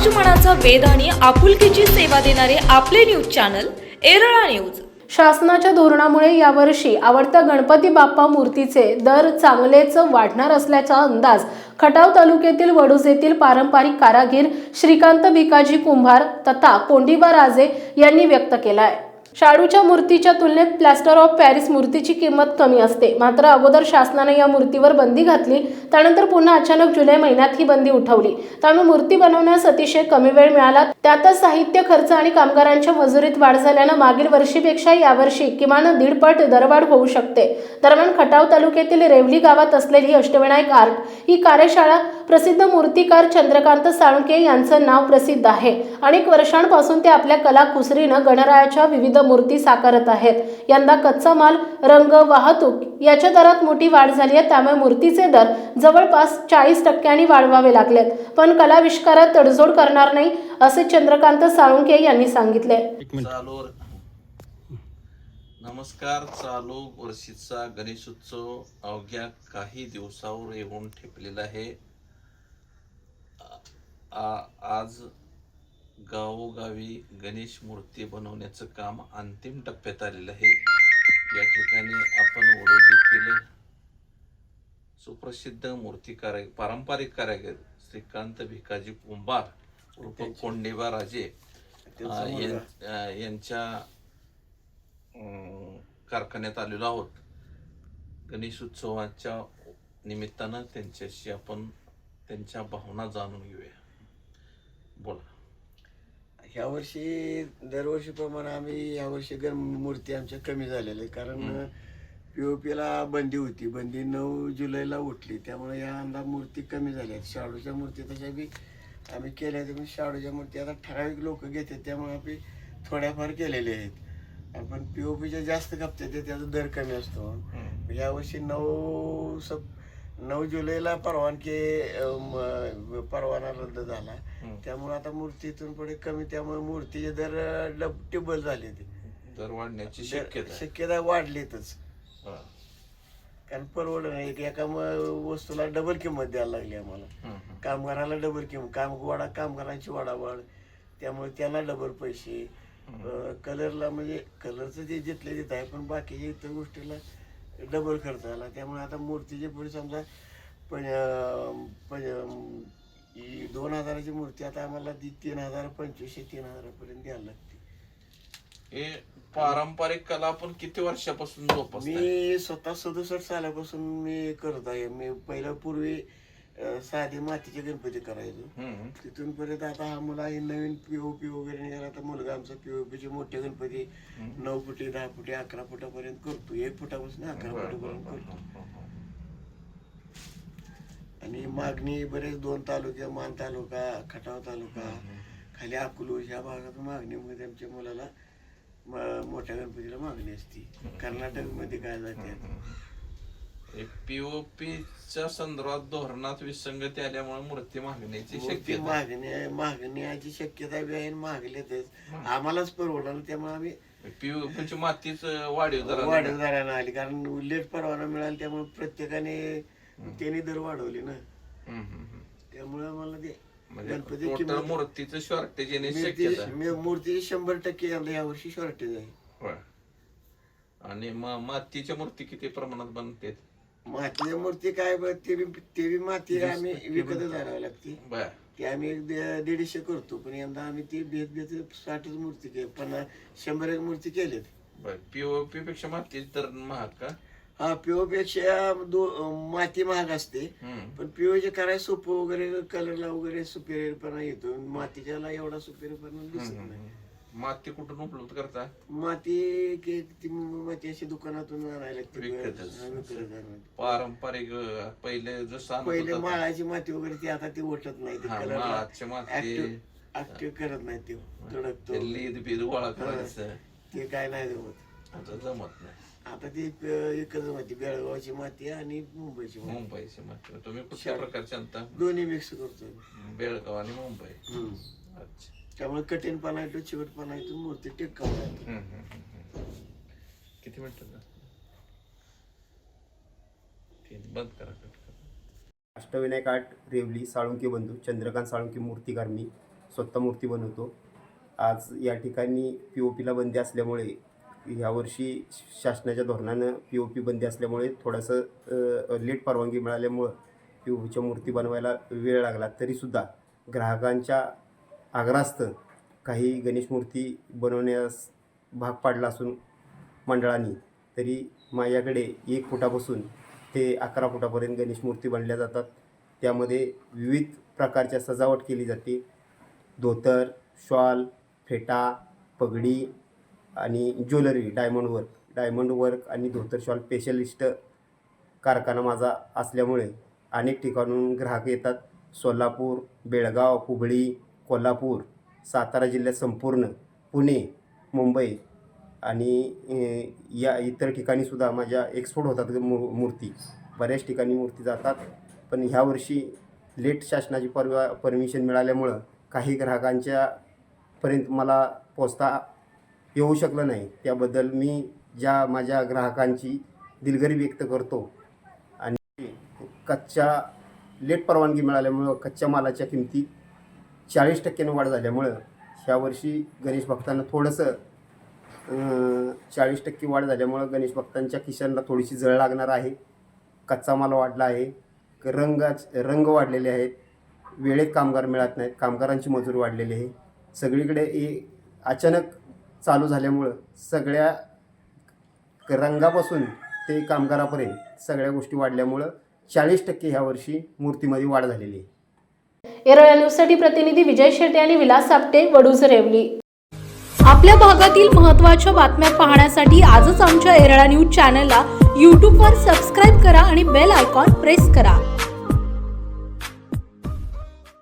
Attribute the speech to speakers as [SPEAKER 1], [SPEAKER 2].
[SPEAKER 1] समाजमनाचा वेध आणि आपुलकीची सेवा देणारे आपले न्यूज चॅनल एरळा न्यूज.
[SPEAKER 2] शासनाच्या धोरणामुळे यावर्षी आवडत्या गणपती बाप्पा मूर्तीचे दर चांगलेच वाढणार असल्याचा अंदाज खटाव तालुक्यातील वडूज येथील पारंपरिक कारागीर श्रीकांत भिकाजी कुंभार तथा पोंडिबा राजे यांनी व्यक्त केला आहे शाडूच्या मूर्तीच्या तुलनेत प्लॅस्टर ऑफ पॅरिस मूर्तीची किंमत कमी असते. मात्र अगोदर शासनाने या मूर्तीवर बंदी घातली. त्यानंतर पुन्हा अचानक जुलै महिन्यात ही बंदी उठवली. त्यामुळे मूर्ती बनवण्यास अतिशय कमी वेळ मिळाला. त्यातच साहित्य खर्च आणि कामगारांच्या मजुरीत वाढ झाल्यानं मागील वर्षीपेक्षा यावर्षी किमान दीडपट दरवाढ होऊ शकते. दरम्यान खटाव तालुक्यातील रेवली गावात असलेली अष्टविनायक आर्ट ही कार्यशाळा प्रसिद्ध मूर्तिकार चंद्रकांत साळुंके यांचं नाव प्रसिद्ध आहे. अनेक वर्षांपासून ते आपल्या कला कुसरीनं गणरायाच्या विविध मूर्ती साकारत आहेत. यंदा कच्चा माल रंग वाहतूक याच्या दरात मोठी वाढ झाली आहे. त्यामुळे मूर्तीचे दर जवळपास चाळीस टक्क्यांनी वाढवावे लागलेत. पण कलाविष्कारात तडजोड करणार नाही असे चंद्रकांत साळुंके यांनी सांगितले.
[SPEAKER 3] नमस्कार चालू वर्षीचा गणेशोत्सव अवघ्या काही दिवसावर येऊन ठेपलेला आहे. आज गावोगावी गणेश मूर्ती बनवण्याचं काम अंतिम टप्प्यात आलेलं आहे. या ठिकाणी आपण येथील सुप्रसिद्ध मूर्तिकार पारंपरिक कारागीर श्रीकांत भिकाजी कुंभार उर्फ कोंडेबा राजे यांच्या कारखान्यात आलेलो आहोत. गणेश उत्सवाच्या निमित्तानं त्यांच्याशी आपण त्यांच्या भावना जाणून घेऊया. बोला.
[SPEAKER 4] ह्या वर्षी दरवर्षीप्रमाणे आम्ही यावर्षी गण मूर्ती आमच्या कमी झालेल्या आहे कारण पीओपीला बंदी होती. बंदी नऊ जुलैला उठली. त्यामुळे यंदा मूर्ती कमी झाल्या आहेत. शाडूच्या मूर्ती तशा बी आम्ही केल्या आहेत. पण शाडूच्या मूर्ती आता ठराविक लोक घेतात. त्यामुळे आम्ही थोड्याफार केलेल्या आहेत. आपण पीओपीच्या जास्त कापतात त्याचा दर कमी असतो. यावर्षी नऊ सप नऊ जुलैला परवानगी अं, परवाना रद्द झाला. त्यामुळे आता मूर्तीतून पुढे कमी त्यामुळे मूर्तीचे दर डब टिबल झाले ते
[SPEAKER 3] दर वाढण्याची शक्यता. आहे.
[SPEAKER 4] शक्यता वाढलीतच.
[SPEAKER 3] हा.
[SPEAKER 4] कारण परवड नाही एक एका म- वस्तूला डबल किंमत द्यायला लागली आम्हाला.
[SPEAKER 3] हम्म, हम्म.
[SPEAKER 4] कामगाराला डबल किंमत काम वाडा कामगारांची वाढावाढ त्यामुळे त्यांना डबल पैसे. कलरला म्हणजे कलरचं जे जिथले तिथं आहे पण बाकीच्या इतर गोष्टीला डबल खर्च आला. त्यामुळे आता मूर्तीचे पुढे समजा पण पण ही दोन हजाराची मूर्ती आता आम्हाला ती तीन हजार पंचवीसशे तीन हजारापर्यंत द्यायला लागते.
[SPEAKER 3] हे पारंपरिक कला आपण किती वर्षापासून जोपासताय?
[SPEAKER 4] मी स्वतः सदुसष्ट सालापासून मी करत आहे. मी पहिलं पूर्वी साधे मातीचे गणपती करायचो. तिथून परत आता हा मुला नवीन पीओपी वगैरे निघाला आता मुलगा आमचा पीओपीचे मोठे गणपती नऊ फुटी दहा फुटी अकरा फुटापर्यंत करतो. एक फुटापासून अकरा फुटापर्यंत करतो. आणि मागणी बरेच दोन तालुके मान तालुका खटाव तालुका खाली अकलूज ह्या भागात मागणीमध्ये आमच्या मुलाला मोठ्या गणपतीला मागणी असती. कर्नाटकमध्ये काय जाते
[SPEAKER 3] पीओपीच्या संदर्भात धोरणात विसंगती आल्यामुळे मूर्ती मागण्याची शक्यता
[SPEAKER 4] मागणी मागण्याची शक्यता बी आहे आणि मागलेतच आम्हालाच परवडलं त्यामुळे आम्ही
[SPEAKER 3] पीओपीची मातीच वाढीव जरा
[SPEAKER 4] वाढीव दरानं आली कारण लेट परवाना मिळाला त्यामुळे प्रत्येकाने त्यांनी दर वाढवली ना. त्यामुळे आम्हाला ते
[SPEAKER 3] म्हणजे
[SPEAKER 4] गणपती
[SPEAKER 3] टोटल
[SPEAKER 4] किंमत
[SPEAKER 3] मूर्तीचं शॉर्टेज येण्याची
[SPEAKER 4] मूर्ती-
[SPEAKER 3] शक्यता आहे.
[SPEAKER 4] शंभर टक्के यंदा यावर्षी शॉर्टेज आहे.
[SPEAKER 3] होय. आणि मातीच्या मूर्ती किती प्रमाणात बनते
[SPEAKER 4] मातीची मूर्ती काय ते बी ते बी माती आम्ही विकतच आणावी लागते.
[SPEAKER 3] बर.
[SPEAKER 4] ती आम्ही एक दे- दीडशे करतो पण यंदा आम्ही ती भेट भेट साठच मूर्ती केली पन्नास शंभर एक मूर्ती केलेत.
[SPEAKER 3] बर पीओपी पेक्षा माती तर महाग का?
[SPEAKER 4] हा पिओ पेक्षा दो माती महाग असते
[SPEAKER 3] हम्म.
[SPEAKER 4] पण पिओचे करायला सोपं वगैरे कलरला वगैरे सुपेरियरपणा येतो मातीच्याला एवढा सुपेरियरपणा दिसत नाही.
[SPEAKER 3] माती कुठून उपलब्ध करता?
[SPEAKER 4] माती के- ती माती अशी दुकानातून आणायला लागते.
[SPEAKER 3] विकतच.
[SPEAKER 4] हा, विकतच आणायला.
[SPEAKER 3] पारंपरिक अं, पहिले जसं आणत
[SPEAKER 4] पहिले माळाची माती वगैरे ती आता ती ओटत नाही ती
[SPEAKER 3] हा,
[SPEAKER 4] कलरला.
[SPEAKER 3] माळाची माती.
[SPEAKER 4] ऍक्टिव्ह करत नाही ते. तडकतो
[SPEAKER 3] ते. लीद बीद गोळा करायचं.
[SPEAKER 4] ते काय नाही जमत.
[SPEAKER 3] आता जमत नाही.
[SPEAKER 4] आता ती प- एकच माती बेळगावची माती आणि मुंबईची माती.
[SPEAKER 3] मुंबईची माती. तुम्ही कुठल्या प्रकारचे आणता?
[SPEAKER 4] दोन्ही मिक्स करतो.
[SPEAKER 3] बेळगाव आणि मुंबई.
[SPEAKER 4] हम्म.
[SPEAKER 3] अच्छा.
[SPEAKER 4] त्यामुळे कठीणपणा येतो चिवटपणा येतो मूर्ती टिकाऊ राहते.
[SPEAKER 3] हम्म, हम्म, हम्म, हम्म. किती मिनिटं बंद करा कट करा.
[SPEAKER 5] अष्टविनायक आर्ट रेवली साळुंके बंधू चंद्रकांत साळुंके मूर्तिकार मी स्वतः मूर्ती बनवतो. आज या ठिकाणी पी ओ पीला बंदी असल्यामुळे यावर्षी शासनाच्या धोरणानं पी ओ पी बंदी असल्यामुळे थोडंसं अ, लेट परवानगी मिळाल्यामुळं पी ओ पीच्या मूर्ती बनवायला वेळ लागला. तरीसुद्धा ग्राहकांच्या आग्रहास्त काही गणेश मूर्ती बनवण्यास भाग पाडला असून मंडळांनी तरी माझ्याकडे एक फुटापासून ते अकरा फुटापर्यंत गणेश मूर्ती बनल्या जातात. त्यामध्ये विविध प्रकारच्या सजावट केली जाते. धोतर शॉल फेटा पगडी आणि jewellery diamond work. Diamond work आणि धोतर शॉल स्पेशलिस्ट कारखाना माझा असल्यामुळे अनेक ठिकाणून ग्राहक येतात. सोलापूर बेळगाव हुबळी कोल्हापूर सातारा जिल्ह्यात संपूर्ण पुणे मुंबई आणि या इतर ठिकाणीसुद्धा माझ्या एक्सपोर्ट होतात मू मूर्ती. बऱ्याच ठिकाणी मूर्ती जातात. पण ह्या वर्षी लेट शासनाची परवा परमिशन मिळाल्यामुळं काही ग्राहकांच्या पर्यंत मला पोचता येऊ शकलं नाही. त्याबद्दल मी ज्या माझ्या ग्राहकांची दिलगरी व्यक्त करतो आणि कच्च्या लेट परवानगी मिळाल्यामुळं कच्च्या मालाच्या किमती चाळीस टक्क्यानं वाढ झाल्यामुळं ह्या वर्षी गणेश भक्तांना थोडंसं चाळीस टक्के वाढ झाल्यामुळं गणेश भक्तांच्या खिशांना थोडीशी जळ लागणार आहे. कच्चा माल वाढला आहे. रंगाच रंग वाढलेले आहेत. वेळेत कामगार मिळत नाहीत. कामगारांची मजुरी वाढलेली आहे. सगळीकडे हे अचानक चालू झाल्यामुळं सगळ्या रंगापासून ते कामगारापर्यंत सगळ्या गोष्टी वाढल्यामुळं चाळीस टक्के ह्या वर्षी मूर्तीमध्ये वाढ झालेली आहे.
[SPEAKER 2] एरळा न्यूजसाठी प्रतिनिधी विजय शेटे आणि विलास आपटे वडूज रेवली.
[SPEAKER 1] आपल्या भागातील महत्त्वाच्या बातम्या पाहण्यासाठी आजच आमच्या एरळा न्यूज चॅनलला यूट्यूबवर सबस्क्राईब करा आणि बेल आयकॉन प्रेस करा.